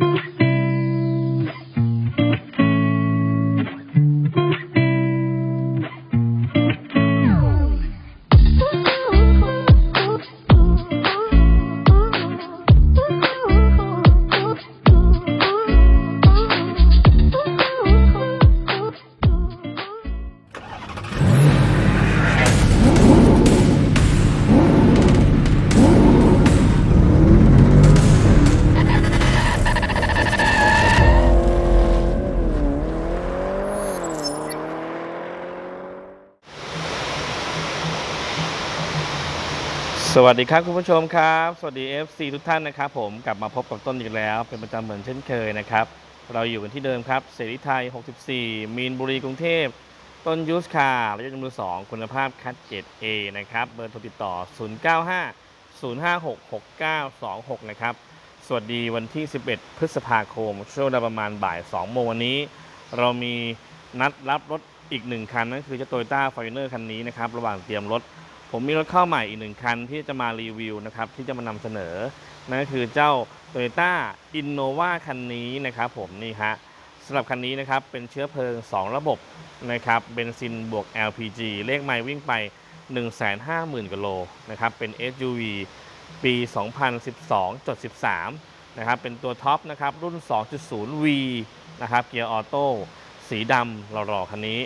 ส วัสดีครับคุณผู้ชมครับ สวัสดี FC ทุกท่านนะครับผมกลับมาพบกับต้นอีกแล้ว เป็นประจำเหมือนเช่นเคยนะครับ เราอยู่กันที่เดิมครับ เสรีไทย 64 มีนบุรีกรุงเทพ ต้นยูสคาร์ระยะมือ2คุณภาพคัดเกรด A นะครับ เบอร์โทรติดต่อ 095 056 6926 นะครับ สวัสดีวันที่ 11 พฤษภาคม ช่วงเวลาประมาณบ่าย 2 โมงวันนี้ เรามีนัดรับรถอีกหนึ่งคันนั่นคือเจ้าโตโยต้าฟอร์จูเนอร์คันนี้นะครับระหว่างเตรียมรถ ผมมีรถเข้าใหม่อีกหนึ่งคันที่จะมารีวิวนะครับที่จะมานำเสนอ นั่นก็คือเจ้า Toyota Innova คันนี้นะครับผมนี่ฮะสำหรับคันนี้นะครับเป็นเชื้อเพลิง 2 ระบบนะครับเบนซินบวก LPG เลขไมล์วิ่งไป 150,000กิโลนะครับเป็น SUV ปี 2012.13นะครับเป็นตัวท็อปนะครับรุ่น 2.0V นะครับเกียร์ออโต้สีดำหล่อๆคันนี้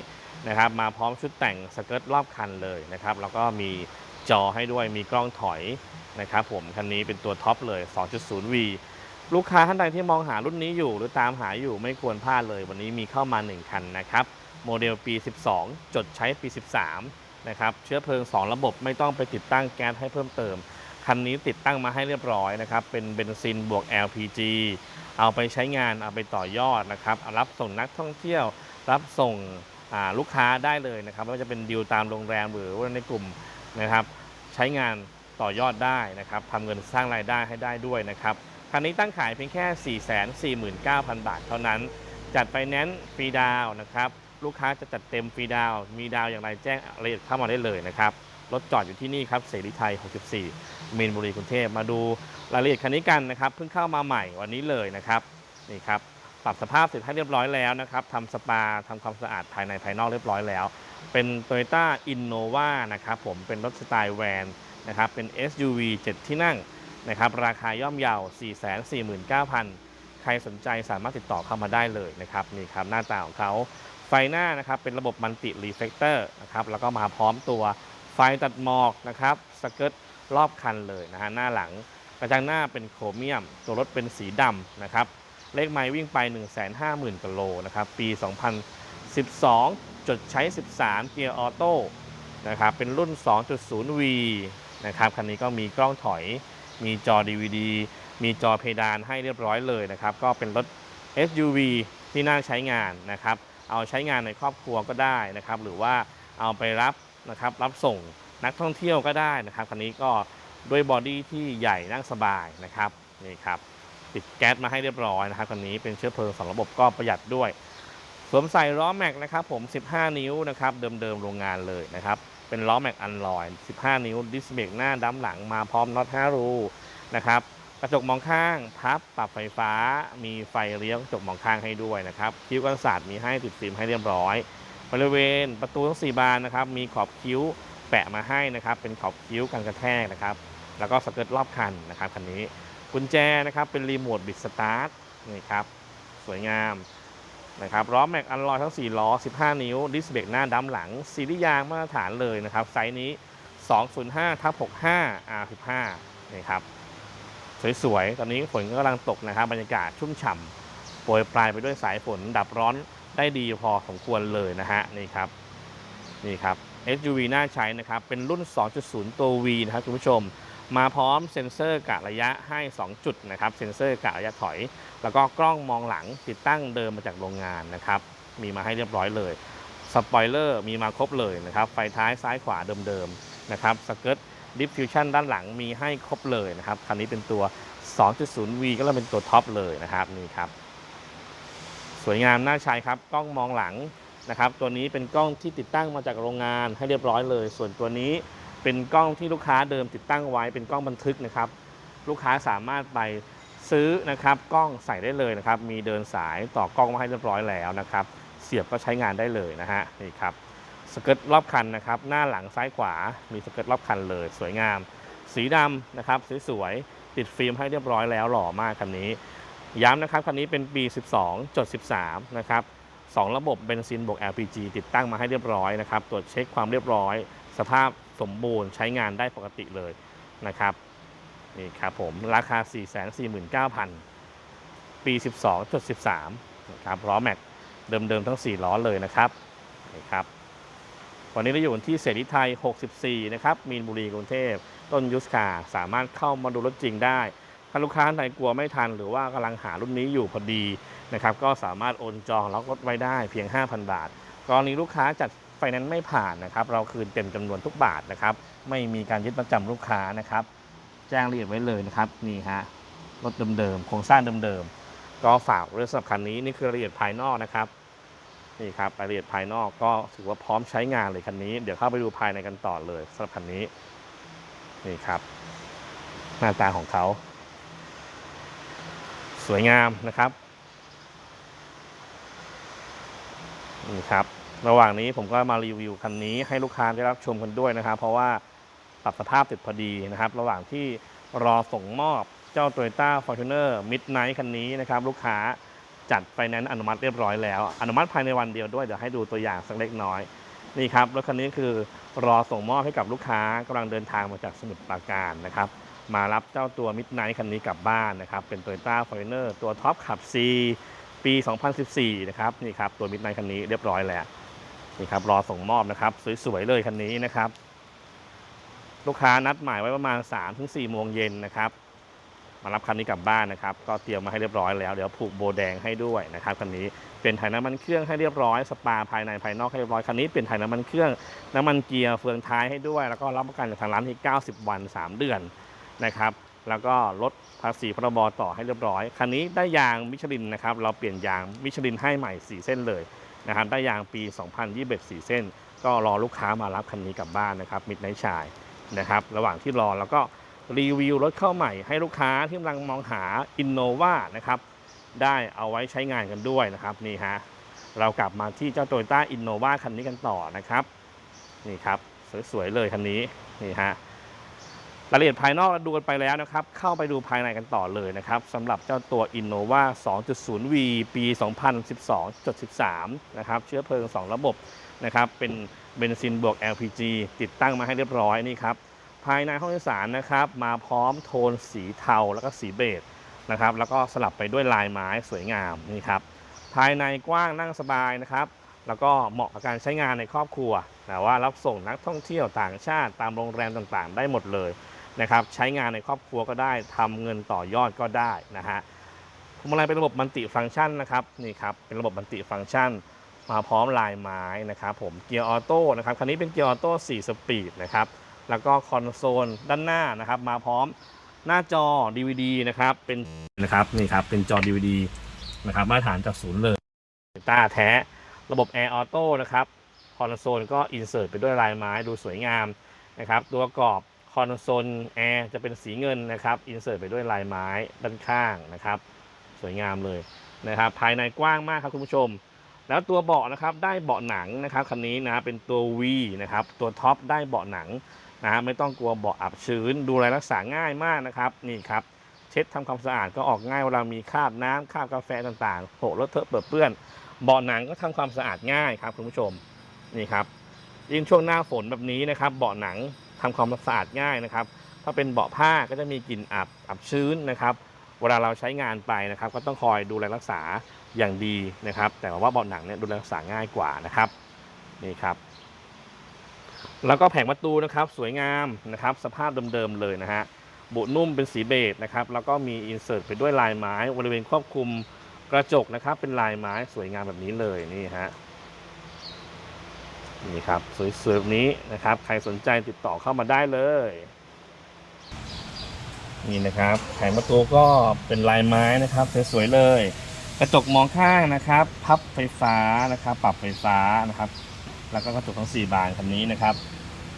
นะครับมาพร้อมชุดแต่งสเกิร์ตรอบคันเลยนะครับแล้วก็มีจอให้ด้วยมีกล้องถอยนะครับผมคันนี้เป็นตัวท็อปเลย 2.0V ลูกค้าท่านใดที่มองหารุ่นนี้อยู่หรือตามหาอยู่ไม่ควรพลาดเลย วันนี้มีเข้ามา 1 คันนะครับโมเดลปี 12 จดใช้ปี 13นะครับเชื้อเพลิง 2 ระบบไม่ต้องไปติดตั้งแก๊สให้เพิ่มเติม คันนี้ติดตั้งมาให้เรียบร้อยนะครับเป็นเบนซินบวก LPG เอาไปใช้งานเอาไปต่อยอดนะครับเอารับส่งนักท่องเที่ยว รับส่ง ลูกค้าได้เลยนะครับไม่ว่าจะเป็นดีลตามโรงแรมหรือว่าในกลุ่มนะครับใช้งานต่อยอดได้นะครับทำเงินสร้างรายได้ให้ได้ด้วยนะครับคันนี้ตั้งขายเพียงแค่ 449,000 บาทเท่านั้น จัดไฟแนนซ์ฟรีดาวนะครับลูกค้าจะจัดเต็มฟรีดาว มีดาวอย่างไรแจ้งรายละเอียดเข้ามาได้เลยนะครับรถจอดอยู่ที่นี่ครับเสรีไทย 64 มีนบุรีกรุงเทพมาดูรายละเอียดคันนี้กันนะครับเพิ่งเข้ามาใหม่วันนี้เลยนะครับนี่ครับ ปรับสภาพเสร็จให้เรียบร้อยแล้วนะครับทำสปาทำความสะอาดภายในภายนอกเรียบร้อยแล้ว เป็น Toyota Innova นะครับผมเป็นรถสไตล์แวนนะครับเป็น SUV 7 ที่นั่งนะครับราคาย่อมเยา449,000 ใครสนใจสามารถติดต่อเข้ามาได้เลยนะครับนี่ครับหน้าตาของเขาไฟหน้านะครับเป็นระบบมัลติรีเฟกเตอร์นะครับแล้วก็มาพร้อมตัวไฟตัดหมอกนะครับสเกิร์ตรอบคันเลยนะฮะหน้าหลังกระจังหน้าเป็นโครเมียม ตัวรถเป็นสีดำนะครับ เลขไมล์วิ่งไป 150,000กิโลนะครับปี 2012 จดใช้ 13 เกียร์ออโต้นะครับเป็นรุ่น 2.0V นะครับคันนี้ก็มีกล้องถอย มีจอ DVD มีจอเพดานให้เรียบร้อยเลยนะครับก็เป็นรถ SUV ที่น่าใช้งานนะครับเอาใช้งานในครอบครัวก็ได้นะครับหรือว่าเอาไปรับนะครับรับส่งนักท่องเที่ยวก็ได้นะครับคันนี้ก็ด้วยบอดี้ที่ใหญ่นั่งสบายนะครับนี่ครับ ติดแก๊สมาให้เรียบร้อยนะครับคันนี้เป็นเชื้อเพลิงสองระบบก็ประหยัดด้วย สวมใส่ล้อแม็กนะครับผม 15 นิ้วนะครับเดิมๆโรงงานเลยนะครับเป็นล้อแม็กอันลอย 15 นิ้วดิสเบรกหน้าดั้มหลังมาพร้อมน็อต5รูนะครับกระจกมองข้างพับปรับไฟฟ้า มีไฟเลี้ยวกระจกมองข้างให้ด้วยนะครับคิ้วกันศาสตร์มีให้ติดฟิล์มให้เรียบร้อย บริเวณประตูทั้ง4บานนะครับมีขอบคิ้วแปะมาให้นะครับเป็นขอบคิ้วกันกระแทกนะครับแล้วก็สเกิร์ตรอบคันนะครับคันนี้ กุญแจนะครับเป็นรีโมทบิดสตาร์ทนี่ครับสวยงามนะครับล้อแม็กอันลอยทั้ง 4 ล้อ 15 นิ้ว ดิสเบรกหน้าดั้มหลังซีรีส์ยางมาตรฐานเลยนะครับ ไซส์นี้ 205ทับ65 R15 นี่ครับ สวยๆ ตอนนี้ฝนก็กำลังตกนะครับ บรรยากาศชุ่มฉ่ำโปรยปลายไปด้วยสายฝนดับร้อนได้ดีพอสมควรเลยนะฮะ นี่ครับ นี่ครับ SUV น่าใช้นะครับ เป็นรุ่น 2.0 ตัว V นะครับคุณผู้ชม มาพร้อมเซ็นเซอร์กะระยะให้ 2 จุดนะครับ เซ็นเซอร์กะระยะถอย แล้วก็กล้องมองหลังติดตั้งเดิมมาจากโรงงานนะครับ มีมาให้เรียบร้อยเลย สปอยเลอร์มีมาครบเลยนะครับ ไฟท้ายซ้ายขวาเดิมๆนะครับสเกิร์ตดิฟฟิวชั่นด้านหลังมีให้ครบเลยนะครับ คันนี้เป็นตัว 2.0V ก็เลยเป็นตัวท็อปเลยนะครับนี่ครับ สวยงามน่าใช้ครับ กล้องมองหลังนะครับ ตัวนี้เป็นกล้องที่ติดตั้งมาจากโรงงานให้เรียบร้อยเลย ส่วนตัวนี้ เป็นกล้องที่ลูกค้าเดิมติดตั้งไว้ เป็นกล้องบันทึกนะครับ ลูกค้าสามารถไปซื้อนะครับกล้องใส่ได้เลยนะครับ มีเดินสายต่อกล้องมาให้เรียบร้อยแล้วนะครับ เสียบก็ใช้งานได้เลยนะฮะนี่ครับสเกิร์ตรอบคันนะครับ หน้าหลังซ้ายขวามีสเกิร์ตรอบคันเลย สวยงาม สีดำนะครับสวยๆติดฟิล์มให้เรียบร้อยแล้วหล่อมากคันนี้ ย้ำนะครับคันนี้เป็นปี 12จด13 นะครับสองระบบเบนซินบวก LPG ติดตั้งมาให้เรียบร้อยนะครับตรวจเช็คความเรียบร้อย สภาพ สมบูรณ์ใช้งานได้ปกติเลยนะครับนี่ครับผมราคา 449,000 ปี 12-13นะครับล้อแม็กเดิมๆทั้ง 4 ล้อเลยนะครับนี่ครับวันนี้เราอยู่ที่เสรีไทย 64 นะครับ มีนบุรีกรุงเทพ ต้นยุสคาสามารถเข้ามาดูรถจริงได้ ถ้าลูกค้าไหนกลัวไม่ทัน หรือว่ากำลังหารุ่นนี้อยู่พอดีนะครับ ก็สามารถโอนจองล็อกรถไว้ได้เพียง 5,000 บาท กรณีลูกค้าจัด ฟแนนซ์ไม่ผ่านนะครับ เราคืนเต็มจำนวนทุกบาทนะครับ ไม่มีการยึดประจำลูกค้านะครับ แจ้งละเอียดไว้เลยนะครับ นี่ฮะ รถเดิมๆ โครงสร้างเดิมๆ ก็ฝากเรื่องสำหรับคันนี้ นี่คือรายละเอียดภายนอกนะครับ นี่ครับรายละเอียดภายนอกก็ถือว่าพร้อมใช้งานเลยคันนี้ เดี๋ยวเข้าไปดูภายในกันต่อเลยสำหรับคันนี้ นี่ครับ หน้าตาของเขา สวยงามนะครับ นี่ครับ ระหว่างนี้ผมก็มารีวิวคันนี้ให้ลูกค้าได้รับชมกันด้วยนะครับ เพราะว่าปรับสภาพติดพอดีนะครับ ระหว่างที่รอส่งมอบเจ้า Toyota Fortuner Midnight คันนี้นะครับ ลูกค้าจัดไฟแนนซ์อนุมัติเรียบร้อยแล้ว อนุมัติภายในวันเดียวด้วย เดี๋ยวให้ดูตัวอย่างสักเล็กน้อย นี่ครับรถคันนี้คือรอส่งมอบให้กับลูกค้ากำลังเดินทางมาจากสมุทรปราการนะครับ มารับเจ้าตัว Midnight คันนี้กลับบ้านนะครับ เป็น Toyota Fortuner ตัวท็อปขับ C ปี 2014 นะครับ นี่ครับตัว Midnight คันนี้เรียบร้อยแล้ว นี่ครับรอส่งมอบนะครับ สวยๆเลยคันนี้นะครับ ลูกค้านัดหมายไว้ประมาณ3-4โมงเย็นนะครับ มารับคันนี้กลับบ้านนะครับ ก็เตรียมมาให้เรียบร้อยแล้วเดี๋ยวผูกโบแดงให้ด้วยนะครับคันนี้เป็นถ่ายน้ำมันเครื่องให้เรียบร้อยสปาภายในภายนอกให้เรียบร้อยคันนี้เป็นถ่ายน้ำมันเครื่องน้ำมันเกียร์เฟืองท้ายให้ด้วย แล้วก็รับประกันจากทางร้านที่90 วัน 3 เดือนนะครับแล้วก็ลดภาษีพรบต่อให้เรียบร้อย คันนี้ได้ยางมิชลินนะครับ เราเปลี่ยนยางมิชลินให้ใหม่ 4 เส้นเลย นะครับได้ยางปี 2021 4 เส้น ก็รอลูกค้ามารับคันนี้กลับบ้านนะครับมิดไนท์ชายนะครับระหว่างที่รอแล้วก็รีวิวรถเข้าใหม่ให้ลูกค้าที่กำลังมองหา Innova นะครับได้เอาไว้ใช้งานกันด้วยนะครับนี่ฮะเรากลับมาที่เจ้า Toyota Innova คันนี้กันต่อนะครับนี่ครับสวยๆเลยคันนี้นี่ฮะ รายละเอียดภายนอกเราดูกันไปแล้วนะครับ เข้าไปดูภายในกันต่อเลยนะครับสำหรับเจ้าตัว Innova 2.0V ปี 2012.13 นะครับ เชื้อเพลิง 2 ระบบนะครับ เป็นเบนซินบวก LPG ติดตั้งมาให้เรียบร้อยนี่ครับ ภายในห้องโดยสารนะครับ มาพร้อมโทนสีเทาแล้วก็สีเบจนะครับ แล้วก็สลับไปด้วยลายไม้สวยงามนี่ครับ ภายในกว้างนั่งสบายนะครับแล้วก็เหมาะกับการใช้งานในครอบครัวแต่ว่ารับส่งนักท่องเที่ยวต่างชาติตามโรงแรมต่างๆ ได้หมดเลย นะครับใช้งานในครอบครัวก็ได้ทำเงินต่อยอดก็ได้นะฮะพวงมาลัยเป็นระบบมัลติฟังก์ชันนะครับนี่ครับเป็นระบบมัลติฟังก์ชัน มาพร้อมลายไม้นะครับผมเกียร์ออโต้นะครับคันนี้เป็นเกียร์ออโต้4สปีดนะครับแล้วก็คอนโซลด้านหน้านะครับ มาพร้อมหน้าจอ DVD นะครับเป็นนะครับนี่ครับเป็นจอ DVD นะครับมาตรฐานจากศูนย์เลยต้าแท้ระบบแอร์ออโต้นะครับคอนโซลก็อินเสิร์ตไปด้วยลายไม้ดูสวยงามนะครับ ตัวกรอบ คอนโซลแอร์จะเป็นสีเงินนะครับอินเสิร์ตไปด้วยลายไม้ด้านข้างนะครับ สวยงามเลยนะครับ ภายในกว้างมากครับคุณผู้ชม แล้วตัวเบาะนะครับได้เบาะหนังนะครับคันนี้นะเป็นตัว V นะครับตัวท็อปได้เบาะหนังนะฮะไม่ต้องกลัวเบาะอับชื้น ดูแลรักษาง่ายมากนะครับนี่ครับเช็ดทำความสะอาดก็ออกง่ายเวลามีคราบน้ำคราบกาแฟต่างๆโหรถเทอะเปื้อนเปื้อนเบาะหนังก็ทำความสะอาดง่ายครับคุณผู้ชมนี่ครับยิ่งช่วงหน้าฝนแบบนี้นะครับเบาะหนัง ทำความสะอาดง่ายนะครับ ถ้าเป็นเบาะผ้าก็จะมีกลิ่นอับอับชื้นนะครับ เวลาเราใช้งานไปนะครับ ก็ต้องคอยดูแลรักษาอย่างดีนะครับ แต่ว่าเบาะหนังเนี่ยดูแลรักษาง่ายกว่านะครับนี่ครับ แล้วก็แผงประตูนะครับ สวยงามนะครับ สภาพเดิมๆเลยนะฮะบุนุ่มเป็นสีเบจนะครับ แล้วก็มีอินเสิร์ตไปด้วยลายไม้บริเวณควบคุมกระจกนะครับ เป็นลายไม้สวยงามแบบนี้เลยนี่ฮะ นี่ครับสวยๆแบบนี้นะครับ ใครสนใจติดต่อเข้ามาได้เลย นี่นะครับแผงประตูก็เป็นลายไม้นะครับสวยๆเลย กระจกมองข้างนะครับ พับไฟฟ้านะครับ ปรับไฟฟ้านะครับ แล้วก็กระจกทั้ง 4 บานคันนี้นะครับ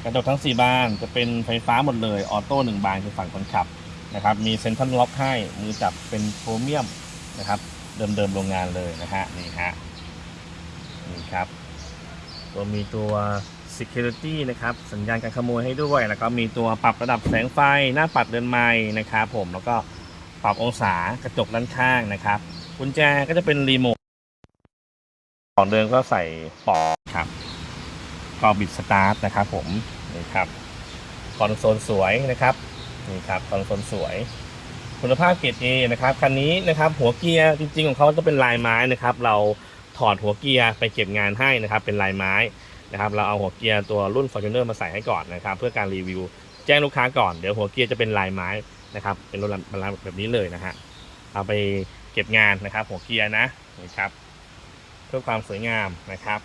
กระจกทั้ง 4 บานจะเป็นไฟฟ้าหมดเลยออโต้หนึ่งบานคือฝั่งคนขับนะครับ มีเซ็นทรัลล็อกให้มือจับเป็นโครเมียมนะครับ เดิมๆโรงงานเลยนะฮะนี่ฮะนี่ครับ ตัวมีตัว security นะครับ สัญญาณการขโมยให้ด้วย แล้วก็มีตัวปรับระดับแสงไฟ หน้าปัดเดินไม้นะครับผม แล้วก็ปรับองศากระจกด้านข้างนะครับ กุญแจก็จะเป็นรีโมท ของเดิมก็ใส่ปอกครับก็บิดสตาร์ทนะครับผม นี่ครับคอนโซลสวยนะครับ นี่ครับคอนโซลสวย คุณภาพเกรด A นะครับ คันนี้นะครับ หัวเกียร์จริงๆของเขาจะเป็นลายไม้นะครับ เรา ถอดหัวเกียร์ไปเก็บงานให้นะครับ เป็นลายไม้นะครับ เราเอาหัวเกียร์ตัวรุ่น Fortuner มาใส่ให้ก่อนนะครับ เพื่อการรีวิว แจ้งลูกค้าก่อน เดี๋ยวหัวเกียร์จะเป็นลายไม้นะครับ เป็นรุ่นแบบนี้เลยนะฮะ เอาไปเก็บงานนะครับ หัวเกียร์นะนี่ครับ เพื่อความสวยงามนะครับ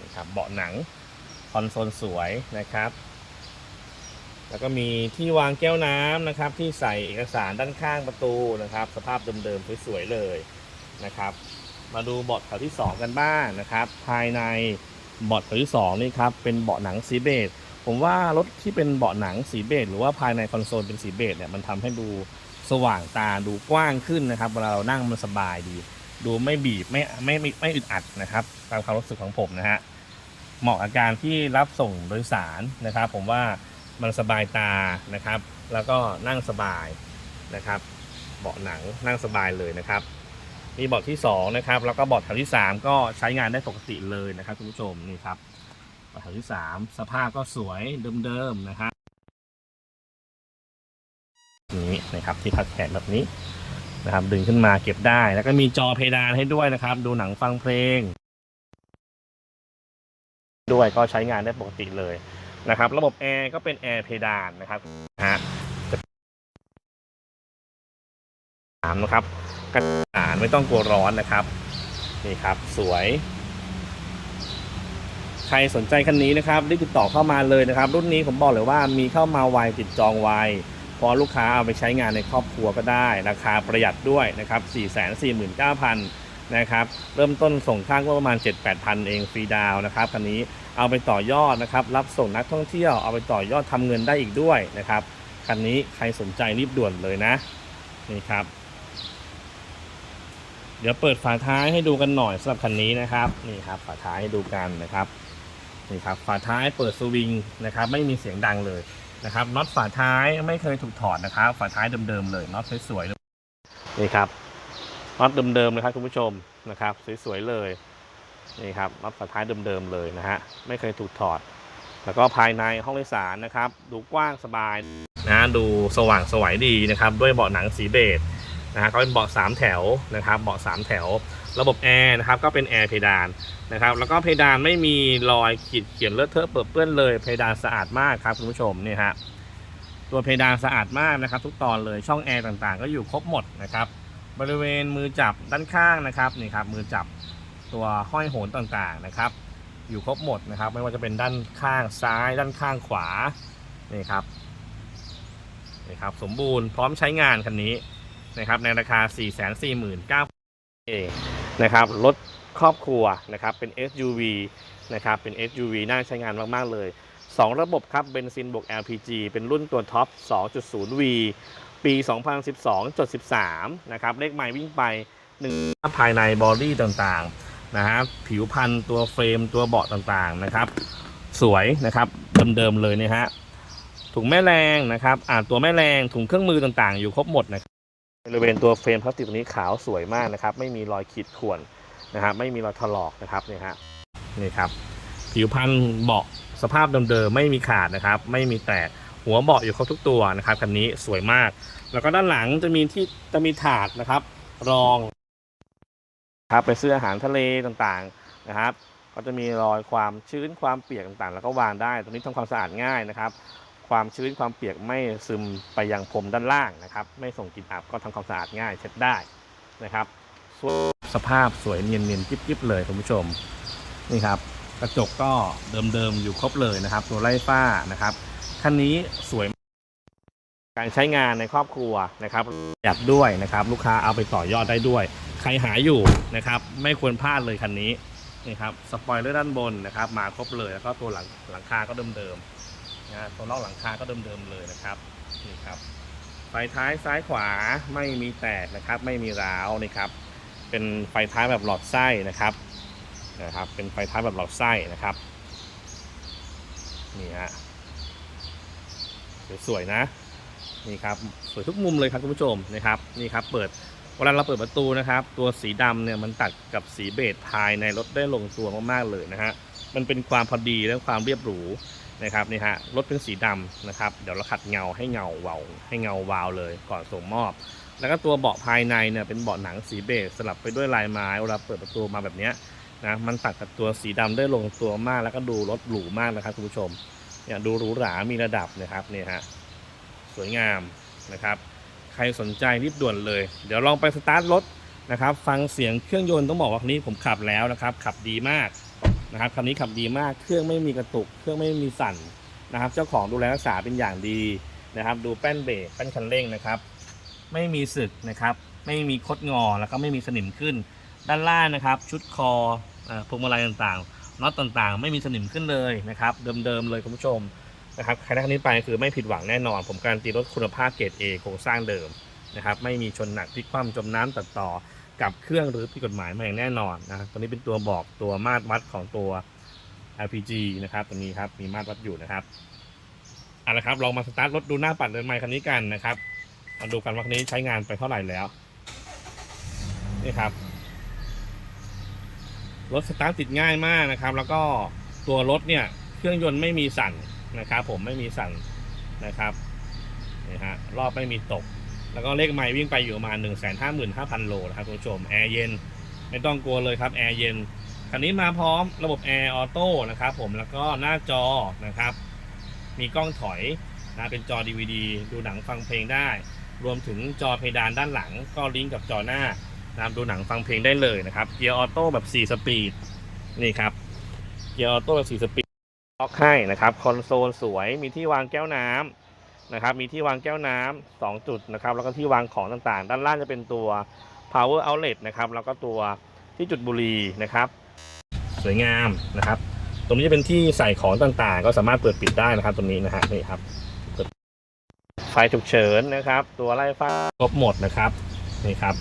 นี่ครับ เบาะหนัง คอนโซลสวยนะครับ แล้วก็มีที่วางแก้วน้ำนะครับ ที่ใส่เอกสารด้านข้างประตูนะครับ สภาพเดิมๆสวยๆเลยนะครับ มาดูเบาะแถวที่ 2 กันบ้างนะครับ ภายในเบาะแถวที่ 2 นี่ครับ เป็นเบาะหนังสีเบจผมว่ารถที่เป็นเบาะหนังสีเบจหรือว่าภายในคอนโซลเป็นสีเบจเนี่ยมันทำให้ดูสว่างตาดูกว้างขึ้นนะครับเวลาเรานั่งมันสบายดี ดูไม่บีบไม่ไม่ไม่ไม่อึดอัดนะครับตามความรู้สึกของผมนะฮะเหมาะกับการที่รับส่งโดยสารนะครับ ผมว่ามันสบายตานะครับ แล้วก็นั่งสบายนะครับ เบาะหนังนั่งสบายเลยนะครับ มีเบาะที่2นะครับแล้วก็เบาะแถวที่ 3 ก็ใช้งานได้ปกติเลยนะครับคุณผู้ชมนี่ครับเบาะแถวที่ 3 สภาพก็สวยเดิมๆนะครับนี่นะครับที่พักแขนแบบนี้นะครับ ดึงขึ้นมาเก็บได้ แล้วก็มีจอเพดานให้ด้วยนะครับ ดูหนังฟังเพลง ด้วยก็ใช้งานได้ปกติเลยนะครับ ระบบแอร์ก็เป็นแอร์เพดานนะครับฮะสามนะครับ กันอ่านไม่ต้องกลัวร้อนนะครับนี่ครับสวย ใครสนใจคันนี้นะครับรีบติดต่อเข้ามาเลยนะครับ รุ่นนี้ผมบอกเลยว่ามีเข้ามาไวติดจองไวพอลูกค้าเอาไปใช้งานในครอบครัวก็ได้ราคาประหยัดด้วยนะครับ 449,000 นะครับ เริ่มต้นส่งข้างก็ประมาณ 7-8,000 เองฟรีดาวน์นะครับคันนี้เอาไปต่อยอดนะครับ รับส่งนักท่องเที่ยวเอาไปต่อยอดทำเงินได้อีกด้วยนะครับคันนี้ใครสนใจรีบด่วนเลยนะนี่ครับ เดี๋ยวเปิดฝาท้ายให้ดูกันหน่อยสำหรับคันนี้นะครับนี่ครับฝาท้ายให้ดูกันนะครับนี่ครับฝาท้ายเปิดสวิงนะครับไม่มีเสียงดังเลยนะครับน็อตฝาท้ายไม่เคยถูกถอดนะครับฝาท้ายเดิมๆเลยน็อตสวยๆเลยนี่ครับน็อตเดิมๆเลยครับคุณผู้ชมนะครับสวยๆเลยนี่ครับน็อตฝาท้ายเดิมๆเลยนะฮะไม่เคยถูกถอด แล้วก็ภายในห้องโดยสารนะครับ ดูกว้างสบายนะดูสว่างสวยดีนะครับ ด้วยเบาะหนังสีเบจ นะฮะก็เป็นเบาะสามแถวนะครับเบาะสามแถว ระบบแอร์นะครับก็เป็นแอร์เพดานนะครับแล้วก็เพดานไม่มีรอยขีดเขียนเลอะเทอะเปื้อนเปื้อนเลยเพดานสะอาดมากครับคุณผู้ชมนี่ฮะตัวเพดานสะอาดมากนะครับ ทุกตอนเลยช่องแอร์ต่างๆ ก็อยู่ครบหมดนะครับ บริเวณมือจับด้านข้างนะครับนี่ครับมือจับตัวห้อยโหนต่างๆนะครับ อยู่ครบหมดนะครับ ไม่ว่าจะเป็นด้านข้างซ้าย ด้านข้างขวานี่ครับนี่ครับ สมบูรณ์พร้อมใช้งานคันนี้ นะครับในราคา 4 4 9 0 0 0เองนะครับรถครอบครัวนะครับเป็น SUV นะครับเป็น SUV น่าใช้งานมาก ๆ เลย 2 ระบบครับเบนซินบวก LPG เป็นรุ่นตัวท็อป 2.0V ปี 2012.13 นะครับ เลขไมล์วิ่งไป1ภายในบอดี้ต่างๆนะฮะผิวพันธุ์ตัวเฟรมตัวเบาะต่างๆนะครับ สวยนะครับเดิมๆเลยนะฮะถุงแม่แรงนะครับอ่าตัวแม่แรงถุงเครื่องมือต่างๆ อยู่ครบหมดนะครับ บริเวณตัวเฟรมพลาสติกตรงนี้ขาวสวยมากนะครับ ไม่มีรอยขีดข่วนนะครับ ไม่มีรอยถลอกนะครับนี่ฮะนี่ครับ ผิวพันธุ์เบาะสภาพเดิมๆไม่มีขาดนะครับ ไม่มีแตกหัวเบาะอยู่ครบทุกตัวนะครับคันนี้สวยมาก แล้วก็ด้านหลังจะมีที่จะมีถาดนะครับ รองครับไปซื้ออาหารทะเลต่างๆนะครับ ก็จะมีรอยความชื้นความเปียกต่างๆ แล้วก็วางได้ ตรงนี้ทำความสะอาดง่ายนะครับ ความชื้นความเปียกไม่ซึมไปยังพรมด้านล่างนะครับ ไม่ส่งกลิ่นอับก็ทำความสะอาดง่ายเช็ดได้นะครับสสภาพสวยเนียนๆกิ๊บๆเลยคุณผู้ชมนี่ครับกระจกก็เดิมๆอยู่ครบเลยนะครับ ตัวไล่ฝ้านะครับคันนี้สวยการใช้งานในครอบครัวนะครับประหยัดด้วยนะครับ ลูกค้าเอาไปต่อยอดได้ด้วย ใครหาอยู่นะครับ ไม่ควรพลาดเลยคันนี้นี่ครับสปอยเลอร์ด้านบนนะครับ มาครบเลยแล้วก็ตัวหลังหลังคาก็เดิมๆ นะตัวนอกหลังคาก็เดิมๆเลยนะครับนี่ครับไฟท้ายซ้ายขวาไม่มีแตกนะครับ ไม่มีร้าวนี่ครับ เป็นไฟท้ายแบบหลอดไส้นะครับนะครับ เป็นไฟท้ายแบบหลอดไส้นะครับนี่ฮะสวยๆนะนี่ครับสวยทุกมุมเลยครับคุณผู้ชมนะครับนี่ครับ เปิดเวลาเราเปิดประตูนะครับ ตัวสีดำเนี่ยมันตัดกับสีเบจภายในรถได้ลงตัวมากๆเลยนะฮะมันเป็นความพอดีและความเรียบหรู นะครับนี่ฮะรถเป็นสีดำนะครับ เดี๋ยวเราขัดเงาให้เงาเวาวให้เงาวาวเลยก่อนส่งมอบ แล้วก็ตัวเบาะภายในเนี่ยเป็นเบาะหนังสีเบจสลับไปด้วยลายไม้เวลาเปิดประตูมาแบบนี้นะมันตัดกับตัวสีดำได้ลงตัวมากแล้วก็ดูรถหรูมากนะครับคุณผู้ชมเนี่ยดูหรูหรามีระดับนะครับนี่ฮะสวยงามนะครับ ใครสนใจรีบด่วนเลย เดี๋ยวลองไปสตาร์ทรถนะครับ ฟังเสียงเครื่องยนต์ต้องบอกว่าคันนี้ผมขับแล้วนะครับ ขับดีมาก นะครับคันนี้ขับดีมากเครื่องไม่มีกระตุก เครื่องไม่มีสั่นนะครับ เจ้าของดูแลรักษาเป็นอย่างดีนะครับ ดูแป้นเบรกแป้นคันเร่งนะครับ ไม่มีสึกนะครับ ไม่มีคดงอแล้วก็ไม่มีสนิมขึ้น ด้านล่างนะครับ ชุดคอพวงมาลัยต่างๆน็อตต่างๆ ไม่มีสนิมขึ้นเลยนะครับ เดิมๆเลยคุณผู้ชมนะครับใครได้คันนี้ไปคือไม่ผิดหวังแน่นอน ผมการันตีรถคุณภาพเกรด A โครงสร้างเดิมนะครับ ไม่มีชนหนักพลิกคว่ำจมน้ำตัดต่อ กับเครื่องหรือผิดกฎหมายมาอย่างแน่นอนนะครับตัวนี้เป็นตัวบอกตัวมาตรวัดของตัว LPG นะครับตัวนี้ครับมีมาตรวัดอยู่นะครับเอาละครับลองมาสตาร์ทรถดูหน้าปัดเดินไมค์คันนี้กันนะครับมาดูกันว่าคันนี้ใช้งานไปเท่าไหร่แล้วนี่ครับรถสตาร์ทติดง่ายมากนะครับ แล้วก็ตัวรถเนี่ยเครื่องยนต์ไม่มีสั่นนะครับ ผมไม่มีสั่นนะครับนี่ฮะรอบไม่มีตก แล้วก็เลขไมล์วิ่งไปอยู่ประมาณ 1 5 5 0 0 0 โลนะครับคุณผู้ชมแอร์เย็นไม่ต้องกลัวเลยครับแอร์เย็นคันนี้มาพร้อมระบบแอร์ออโต้นะครับผมแล้วก็หน้าจอนะครับ มีกล้องถอยนะเป็นจอ DVD ดูหนังฟังเพลงได้ รวมถึงจอเพดานด้านหลัง ก็ลิงก์กับจอหน้านะดูหนังฟังเพลงได้เลยนะครับเกียร์ออโต้แบบ 4 สปีดนี่ครับเกียร์ออโต้แบบ 4 สปีดล็อกให้นะครับคอนโซลสวยมีที่วางแก้วน้ำ นะครับ มีที่วางแก้วน้ำสองจุดนะครับ แล้วก็ที่วางของต่างๆ ด้านล่างจะเป็นตัว power outlet นะครับ แล้วก็ตัวที่จุดบุหรี่นะครับ สวยงามนะครับ ตรงนี้จะเป็นที่ใส่ของต่างๆ ก็สามารถเปิดปิดได้นะครับ ตรงนี้นะฮะนี่ครับไฟฉุกเฉินนะครับ ตัวไล่ฟ้าครบหมดนะครับนี่ครับ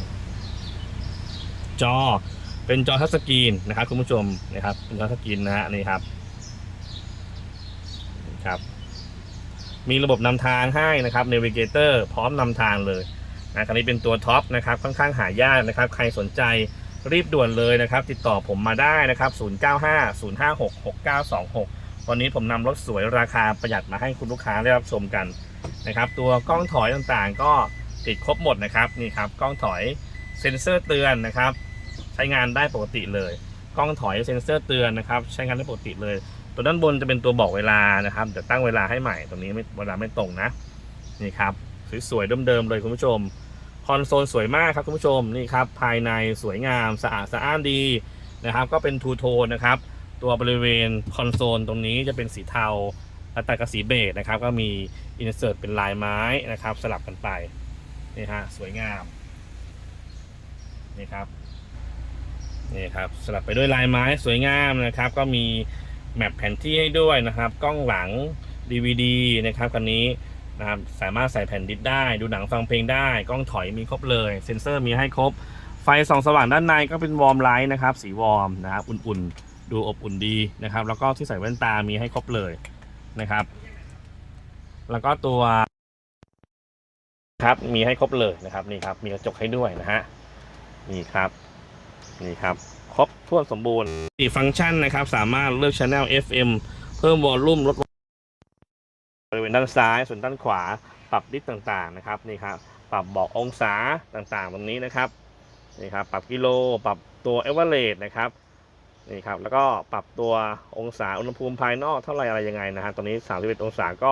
จอเป็นจอทัชสกรีนนะครับ คุณผู้ชมนะครับเป็นจอทัชสกรีนนะฮะนี่ครับครับ มีระบบนำทางให้นะครับ Navigator พร้อมนำทางเลยนะคันนี้เป็นตัวท็อปนะครับค่อนข้างหายากนะครับ ใครสนใจรีบด่วนเลยนะครับ ติดต่อผมมาได้นะครับ 0950566926 วันนี้ผมนำรถสวยราคาประหยัดมาให้คุณลูกค้าได้รับชมกันนะครับ ตัวกล้องถอยต่างๆ ก็ติดครบหมดนะครับนี่ครับกล้องถอยเซ็นเซอร์เตือนนะครับ ใช้งานได้ปกติเลย กล้องถอยเซ็นเซอร์เตือนนะครับใช้งานได้ปกติเลย ตัวด้านบนจะเป็นตัวบอกเวลานะครับเดี๋ยวตั้งเวลาให้ใหม่ตรงนี้เวลาไม่ตรงนะนี่ครับสวยๆเดิมๆเลยคุณผู้ชมคอนโซลสวยมากครับคุณผู้ชมนี่ครับภายในสวยงามสะอาดสะอ้านดีนะครับ ก็เป็นทูโทนนะครับตัวบริเวณคอนโซลตรงนี้จะเป็นสีเทาและตัดกับสีเบจนะครับ ก็มีอินเสิร์ตเป็นลายไม้นะครับ สลับกันไปนี่ฮะสวยงามนี่ครับ นี่ครับสลับไปด้วยลายไม้สวยงามนะครับ ก็มีแมปแผนที่ให้ด้วยนะครับ กล้องหลัง DVD นะครับคันนี้นะครับสามารถใส่แผ่นดิสได้ ดูหนังฟังเพลงได้ กล้องถอยมีครบเลย เซ็นเซอร์มีให้ครบ ไฟส่องสว่างด้านในก็เป็นวอร์มไลท์นะครับ สีวอร์มนะครับอุ่นๆ ดูอบอุ่นดีนะครับ แล้วก็ที่ใส่แว่นตามีให้ครบเลยนะครับ แล้วก็ตัวครับมีให้ครบเลยนะครับนี่ครับมีกระจกให้ด้วยนะฮะนี่ครับ นี่ครับครบถ้วนสมบูรณ์อีกฟังก์ชันนะครับ สามารถเลือก Channel FM เพิ่มวอลลุ่มลดบริเวณด้านซ้าย ส่วนด้านขวา ปรับดิสต่างๆนะครับนี่ครับปรับบอกองศาต่างๆ ตรงนี้นะครับนี่ครับปรับกิโลปรับตัวเอเวอเรสนะครับนี่ครับแล้วก็ปรับตัวองศาอุณหภูมิภายนอกเท่าไหรอะไรยังไงนะฮะตรงนี้31องศาก็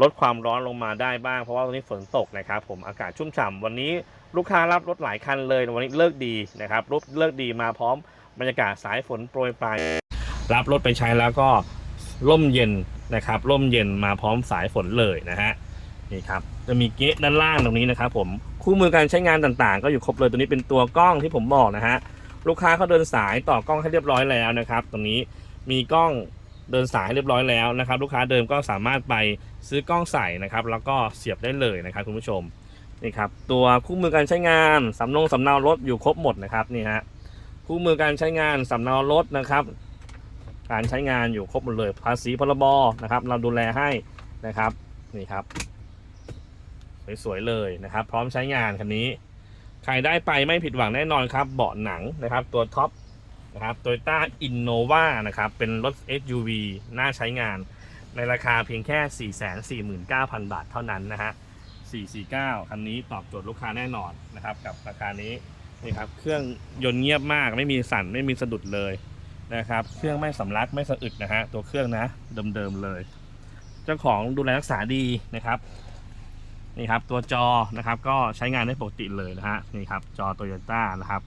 ลดความร้อนลงมาได้บ้าง เพราะว่าตรงนี้ฝนตกนะครับ ผมอากาศชุ่มฉ่ำวันนี้ ลูกค้ารับรถหลายคันเลยวันนี้เลิกดีนะครับรถเลิกดีมาพร้อมบรรยากาศสายฝนโปรยปลายรับรถไปใช้แล้วก็ร่มเย็นนะครับร่มเย็นมาพร้อมสายฝนเลยนะฮะนี่ครับจะมีเก๊ะด้านล่างตรงนี้นะครับผมคู่มือการใช้งานต่างๆ ก็อยู่ครบเลยตัวนี้เป็นตัวกล้องที่ผมบอกนะฮะลูกค้าเขาเดินสายต่อกล้องให้เรียบร้อยแล้วนะครับ ตรงนี้มีกล้องเดินสายเรียบร้อยแล้วนะครับ ลูกค้าเดิมก็สามารถไปซื้อกล้องใส่นะครับ แล้วก็เสียบได้เลยนะครับคุณผู้ชม นี่ครับตัวคู่มือการใช้งานสำนงสำเนารถอยู่ครบหมดนะครับนี่ฮะคู่มือการใช้งานสำเนารถนะครับ การใช้งานอยู่ครบหมดเลย ภาษีพรบนะครับ เราดูแลให้นะครับนี่ครับสวยๆเลยนะครับ พร้อมใช้งานคันนี้ ใครได้ไปไม่ผิดหวังแน่นอนครับเบาะหนังนะครับ ตัวท็อปนะครับโตโยต้าอินโนวานะครับ เป็นรถ SUV น่าใช้งาน ในราคาเพียงแค่ 449,000 บาทเท่านั้นนะฮะ 449 คันนี้ตอบโจทย์ลูกค้าแน่นอนนะครับกับราคานี้นี่ครับเครื่องยนต์เงียบมากไม่มีสั่นไม่มีสะดุดเลยนะครับเครื่องไม่สำลักไม่สะอึดนะฮะตัวเครื่องนะเดิมๆเลย เจ้าของดูแลรักษาดีนะครับนี่ครับตัวจอนะครับก็ใช้งานได้ปกติเลยนะฮะนี่ครับจอโตโยต้านะครับ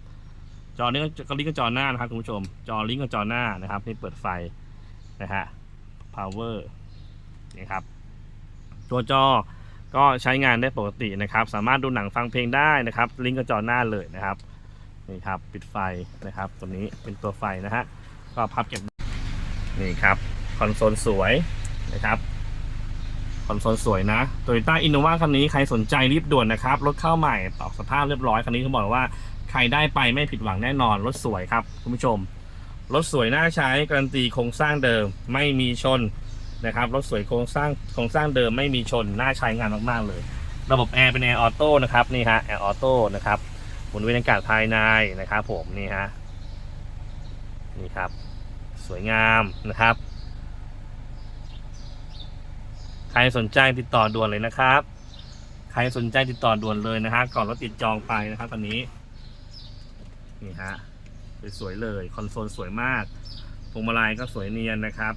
จอนี้ก็ลิงก์กับจอหน้านะครับคุณผู้ชม จอลิงก์กับจอหน้านะครับนี่เปิดไฟนะฮะ power นี่ครับตัวจอ ก็ใช้งานได้ปกตินะครับ สามารถดูหนังฟังเพลงได้นะครับ ลิงก์กับจอหน้าเลยนะครับนี่ครับปิดไฟนะครับตัวนี้เป็นตัวไฟนะฮะก็พับเก็บนี่ครับคอนโซลสวยนะครับคอนโซลสวยนะ Toyota Innova คันนี้ใครสนใจรีบด่วนนะครับรถเข้าใหม่ปรับสภาพเรียบร้อยคันนี้เขาบอกว่าใครได้ไปไม่ผิดหวังแน่นอนรถสวยครับคุณผู้ชมรถสวยน่าใช้การันตีโครงสร้างเดิมไม่มีชน นะครับรถสวยโครงสร้างโครงสร้างเดิมไม่มีชนน่าใช้งานมากๆเลย ระบบแอร์เป็นแอร์ออโต้นะครับนี่ฮะแอร์ออโต้นะครับหมุนเวียนอากาศภายในนะครับ ผมนี่ฮะนี่ครับ สวยงามนะครับ ใครสนใจติดต่อด่วนเลยนะครับ ใครสนใจติดต่อด่วนเลยนะฮะก่อนรถติดจองไปนะครับตอนนี้นี่ฮะสวยๆเลย คอนโซลสวยมากพวงมาลัยก็สวยเนียนนะครับ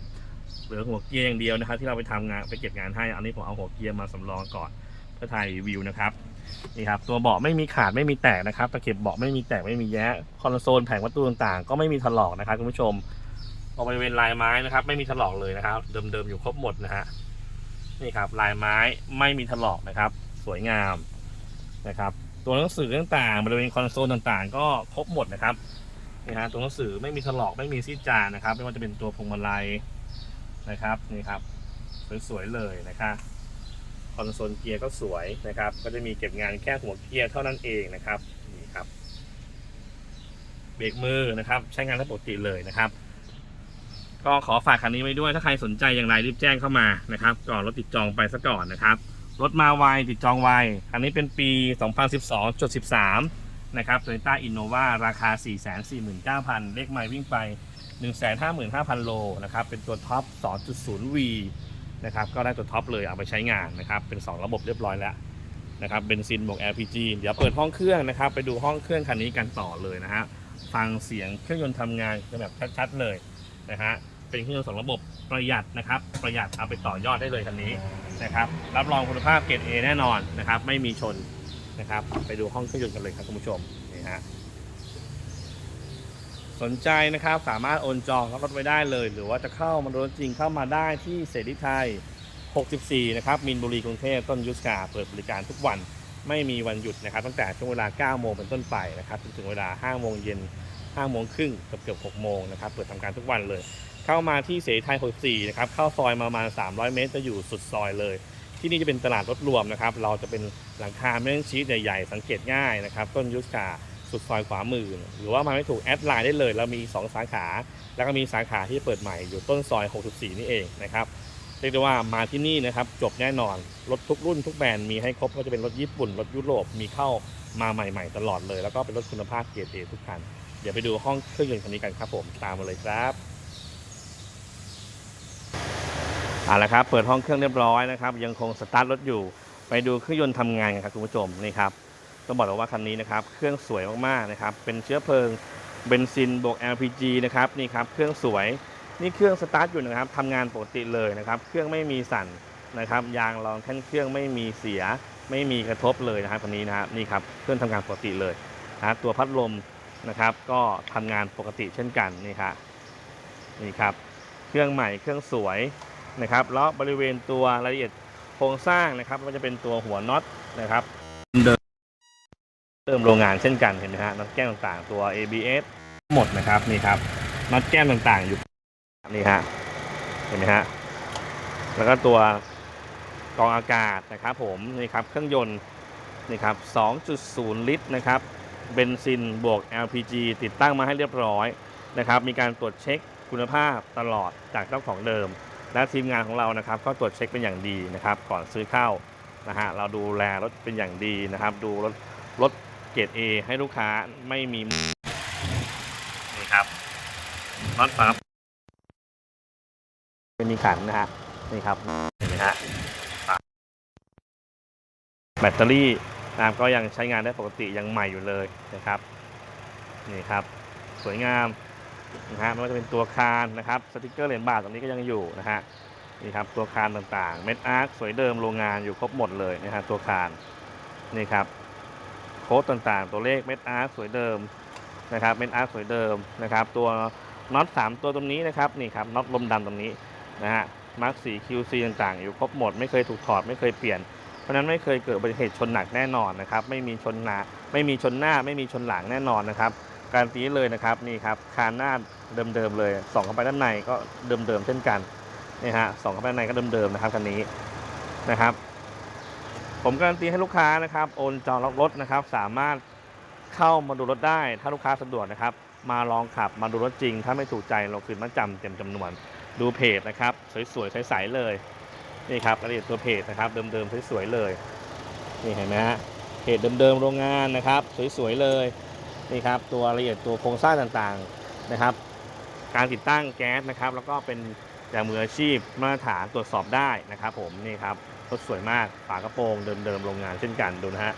เหลือหัวเกียร์อย่างเดียวนะครับ ที่เราไปทำงานไปเก็บงานให้ อันนี้ผมเอาหัวเกียร์มาสำรองก่อนเพื่อถ่ายรีวิวนะครับนี่ครับตัวเบาะไม่มีขาดไม่มีแตกนะครับตะเข็บเบาะไม่มีแตกไม่มีแยะคอนโซลแผงประตูต่างๆ ก็ไม่มีถลอกนะครับคุณผู้ชมตรงบริเวณลายไม้นะครับ ไม่มีถลอกเลยนะครับ เดิมๆอยู่ครบหมดนะฮะนี่ครับลายไม้ไม่มีถลอกนะครับ สวยงามนะครับ ตัวหนังสือต่างๆ บริเวณคอนโซลต่างๆ ก็ครบหมดนะครับนี่ฮะตัวหนังสือไม่มีถลอกไม่มีซีจานนะครับ ไม่ว่าจะเป็นตัวพวงมาลัย นะครับนี่ครับสวยๆเลยนะครับคอนโซลเกียร์ก็สวยนะครับ ก็จะมีเก็บงานแค่หัวเกียร์เท่านั้นเองนะครับนี่ครับเบรกมือนะครับใช้งานได้ปกติเลยนะครับ ก็ขอฝากคันนี้ไว้ด้วยถ้าใครสนใจอย่างไรรีบแจ้งเข้ามานะครับ ก่อนรถติดจองไปซะก่อนนะครับรถมาไวติดจองไวอันนี้เป็นปี 2012.13 นะครับ Toyota Innova ราคา 449,000 เลขไมล์วิ่งไป 155,000 โลนะครับ เป็นตัวท็อป 2.0V นะครับ ก็ได้ตัวท็อปเลยเอาไปใช้งานนะครับ เป็น 2 ระบบเรียบร้อยแล้วนะครับเบนซินบวก LPG เดี๋ยวเปิดห้องเครื่องนะครับ ไปดูห้องเครื่องคันนี้กันต่อเลยนะฮะ ฟังเสียงเครื่องยนต์ทำงานกันแบบชัดๆเลยนะฮะ เป็นเครื่องยนต์สองระบบประหยัดนะครับ ประหยัดเอาไปต่อยอดได้เลยคันนี้นะครับ รับรองคุณภาพเกรด A แน่นอนนะครับ ไม่มีชนนะครับ ไปดูห้องเครื่องยนต์กันเลยครับคุณผู้ชม นี่ฮะ สนใจนะครับสามารถโอนจองรถไว้ได้เลย หรือว่าจะเข้ามาดูรถจริงเข้ามาได้ที่เสรีไทย 64 นะครับมินบุรีกรุงเทพต้นยุทธกาเปิดบริการทุกวันไม่มีวันหยุดนะครับตั้งแต่ช่วงเวลา 9 โมงเป็นต้นไปนะครับจนถึงเวลา 5 โมงเย็น 5 โมงครึ่งเกือบเกือบ6โมงนะครับเปิดทำการทุกวันเลย เข้ามาที่เสรีไทย 64 นะครับเข้าซอยมาประมาณ 300 เมตรจะอยู่สุดซอยเลย ที่นี่จะเป็นตลาดรถรวมนะครับเราจะเป็นหลังคาไม่ต้องชีสใหญ่ๆสังเกตง่ายนะครับต้นยุทธกา สุดซอยขวามือ หรือว่ามาไม่ถูกแอดไลน์ได้เลยเรามี 2 สาขา แล้วก็มีสาขาที่เปิดใหม่อยู่ต้นซอย 64 นี่เองนะครับเรียกได้ว่ามาที่นี่นะครับจบแน่นอน รถทุกรุ่นทุกแบรนด์มีให้ครบก็จะเป็นรถญี่ปุ่น รถยุโรปมีเข้ามาใหม่ๆ ตลอดเลย แล้วก็เป็นรถคุณภาพเกรดเอทุกคัน เดี๋ยวไปดูห้องเครื่องยนต์คันนี้กันครับผมตามมาเลยครับเอาละครับเปิดห้องเครื่องเรียบร้อยนะครับยังคงสตาร์ทรถอยู่ ไปดูเครื่องยนต์ทำงานกันครับคุณผู้ชมนี่ครับ ต้องบอกเลยว่าคันนี้นะครับเครื่องสวยมากๆนะครับเป็นเชื้อเพลิงเบนซินบวก LPG นะครับนี่ครับเครื่องสวยนี่เครื่องสตาร์ทอยู่นะครับทำงานปกติเลยนะครับ เครื่องไม่มีสั่นนะครับยางรองแท่นเครื่องไม่มีเสีย ไม่มีกระทบเลยนะครับคันนี้นะครับนี่ครับเครื่องทำงานปกติเลยนะครับตัวพัดลมนะครับก็ทำงานปกติเช่นกันนี่ครับนี่ครับเครื่องใหม่เครื่องสวยนะครับแล้วบริเวณตัวรายละเอียดโครงสร้างนะครับก็จะเป็นตัวหัวน็อตนะครับ เติมโรงงานเช่นกันเห็นไหมฮะน็อตแก้มต่างๆตัว ABS หมดนะครับนี่ครับน็อตแก้มต่างๆอยู่นี่ฮะเห็นไหมฮะแล้วก็ตัวกรองอากาศนะครับผมนี่ครับเครื่องยนต์นี่ครับ 2.0 ลิตรนะครับเบนซินบวก LPG ติดตั้งมาให้เรียบร้อยนะครับมีการตรวจเช็คคุณภาพตลอดจากเจ้าของเดิม และทีมงานของเรานะครับก็ตรวจเช็คเป็นอย่างดีนะครับ ก่อนซื้อเข้านะฮะเราดูแลรถเป็นอย่างดีนะครับ ดูรถรถ เกรด A ให้ลูกค้าไม่มีนี่ครับน็อตฝาเป็นมีขันนะฮะนี่ครับเห็นไหมฮะแบตเตอรี่นะครับก็ยังใช้งานได้ปกติยังใหม่อยู่เลยนะครับนี่ครับ สวยงามนะฮะไม่ว่าจะเป็นตัวคานนะครับสติกเกอร์เหรียญบาทตรงนี้ก็ยังอยู่นะฮะนี่ครับตัวคานต่างๆ เม็ดอาร์คสวยเดิมโรงงานอยู่ครบหมดเลยนะฮะตัวคานนี่ครับโค้ดต่างๆ ตัวเลขเม็ดอาร์คสวยเดิมนะครับเม็ดอาร์คสวยเดิมนะครับ ตัวน็อตสามตัวตรงนี้นะครับนี่ครับน็อตลมดันตรงนี้นะฮะมาร์คสี QC ต่างๆ อยู่ครบหมดไม่เคยถูกถอดไม่เคยเปลี่ยน เพราะฉะนั้นไม่เคยเกิดอุบัติเหตุชนหนักแน่นอนนะครับ ไม่มีชนหน้าไม่มีชนหน้า ไม่มีชนหลังแน่นอนนะครับการตีเลยนะครับนี่ครับคานหน้าเดิมๆเลยส่องเข้าไปด้านในก็เดิมๆเช่นกันนี่ฮะส่องเข้าไปด้านในก็เดิมๆนะครับคันนี้นะครับ ผมการันตีให้ลูกค้านะครับโอนจองรถนะครับ สามารถเข้ามาดูรถได้ ถ้าลูกค้าสะดวกนะครับ มาลองขับมาดูรถจริง ถ้าไม่ถูกใจเราคืนมาจำเต็มจำนวน ดูเพจนะครับ สวยๆใสๆเลยนี่ครับรายละเอียดตัวเพจนะครับ เดิมๆสวยๆเลยนี่เห็นไหมฮะเพจเดิมๆโรงงานนะครับ สวยๆเลยนี่ครับตัวรายละเอียดตัวโครงสร้างต่างๆนะครับ การติดตั้งแก๊สนะครับ แล้วก็เป็นอย่างมืออาชีพมาตรฐานตรวจสอบได้นะครับ ผมนี่ครับ รถสวยมาก ฝากระโปรงเดิมๆโรงงานเช่นกันดูนะฮะ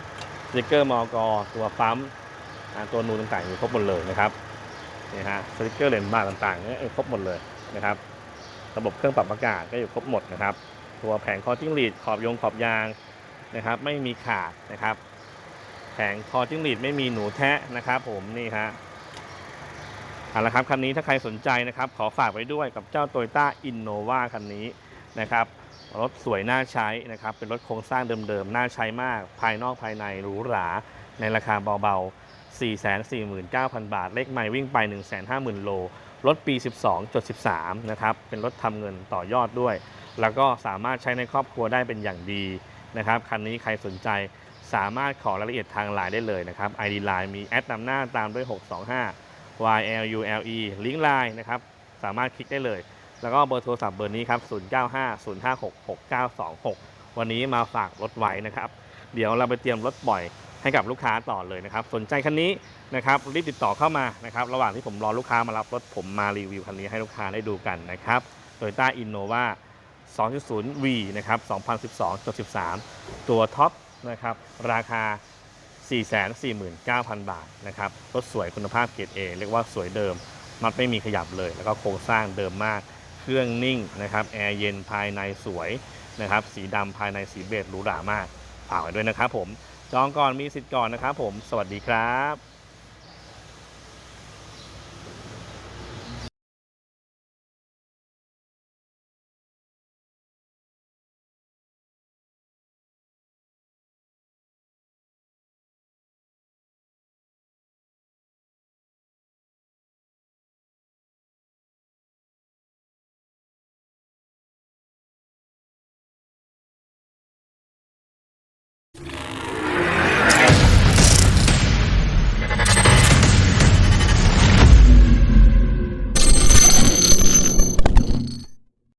สติกเกอร์มอกตัวปั๊มตัวนูนต่างๆอยู่ครบหมดเลยนะครับนี่ฮะสติกเกอร์เลนส์บาร์ต่างๆเนี่ยครบหมดเลยนะครับ ระบบเครื่องปรับอากาศก็อยู่ครบหมดนะครับ ตัวแผงคอจิ้งหรีดขอบยงขอบยางนะครับ ไม่มีขาดนะครับ แผงคอจิ้งหรีดไม่มีหนูแทะนะครับ ผมนี่ฮะเอาละครับคันนี้ถ้าใครสนใจนะครับ ขอฝากไว้ด้วยกับเจ้า t o y ต้าอินโนวาคันนี้นะครับ รถสวยน่าใช้นะครับ เป็นรถโครงสร้างเดิมๆ น่าใช้มาก ภายนอกภายในหรูหรา ในราคาเบาๆ 449,000 บาท เลขไม่วิ่งไป 150,000 โล รถปี 12.13 นะครับ เป็นรถทำเงินต่อยอดด้วย แล้วก็สามารถใช้ในครอบครัวได้เป็นอย่างดีนะครับ คันนี้ใครสนใจสามารถขอรายละเอียดทางไลน์ได้เลยนะครับ ID Line มีแอดนำหน้าตามด้วย 625 YLULE ลิงก์ไลน์นะครับ สามารถคลิกได้เลย แล้วก็เบอร์โทรศัพท์เบอร์นี้ครับ 0950566926 วันนี้มาฝากรถไว้นะครับ เดี๋ยวเราไปเตรียมรถปล่อยให้กับลูกค้าต่อเลยนะครับ สนใจคันนี้นะครับรีบติดต่อเข้ามานะครับ ระหว่างที่ผมรอลูกค้ามารับรถผมมารีวิวคันนี้ให้ลูกค้าได้ดูกันนะครับ Toyota Innova 2.0V นะครับ 2012.13 ตัวท็อปนะครับ ราคา 449,000 บาทนะครับ รถสวยคุณภาพเกรด A เรียกว่าสวยเดิมน็อตไม่มีขยับเลย แล้วก็โครงสร้างเดิมมาก เครื่องนิ่งนะครับแอร์เย็นภายในสวยนะครับสีดำภายในสีเบจหรูหรามากฝากไว้ด้วยนะครับผมจองก่อนมีสิทธิ์ก่อนนะครับผม สวัสดีครับ